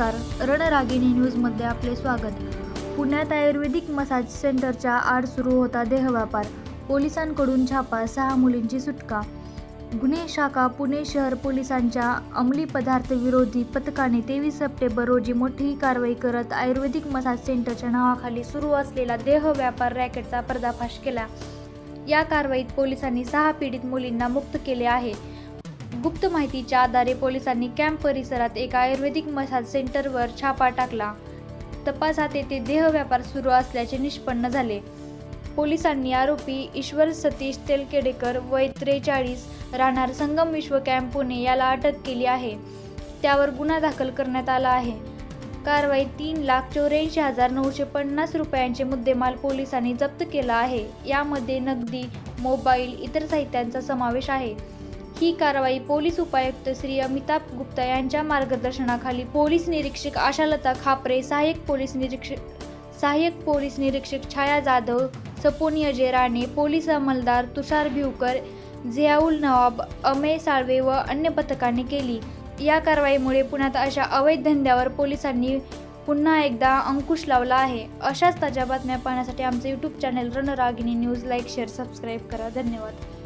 रणरागिणी न्यूजमध्ये आपले स्वागत. पुण्यात आयुर्वेदिक मसाज सेंटरच्या आड सुरू होता देहव्यापार पोलिसांकडून छापा सहा मुलींची सुटका. गुन्हे शाखा पुणे शहर पोलिसांच्या अंमली पदार्थ विरोधी पथकाने तेवीस सप्टेंबर रोजी मोठी कारवाई करत आयुर्वेदिक मसाज सेंटरच्या नावाखाली सुरू असलेला देह व्यापार रॅकेटचा पर्दाफाश केला. या कारवाईत पोलिसांनी सहा पीडित मुलींना मुक्त केले आहे. गुप्त माहितीच्या आधारे पोलिसांनी कॅम्प परिसरात एका आयुर्वेदिक मसाज सेंटरवर छापा टाकला. तपासात येथे देह व्यापार सुरू असल्याचे निष्पन्न झाले. पोलिसांनी आरोपी ईश्वर सतीश तेलकेडेकर वय त्रेचाळीस राहणार संगम विश्व कॅम्प पुणे याला अटक केली आहे. त्यावर गुन्हा दाखल करण्यात आला आहे. कारवाई तीन लाख चौऱ्याऐंशी हजार नऊशे पन्नास रुपयांचे मुद्देमाल पोलिसांनी जप्त केला आहे. यामध्ये नगदी मोबाईल इतर साहित्यांचा समावेश आहे. ही कारवाई पोलीस उपायुक्त श्री अमिताभ गुप्ता यांच्या मार्गदर्शनाखाली पोलीस निरीक्षक आशालता खापरे सहाय्यक पोलीस निरीक्षक सहाय्यक पोलीस निरीक्षक छाया जाधव सपोनी अजय राणे पोलीस अंमलदार तुषार भिवकर झियाउल नवाब अमे साळवे व अन्य पथकाने केली. या कारवाईमुळे पुण्यात अशा अवैध धंद्यावर पोलिसांनी पुन्हा एकदा अंकुश लावला आहे. अशाच ताज्या बातम्या पाहण्यासाठी आमचे YouTube channel Ranragini news like share subscribe करा. धन्यवाद.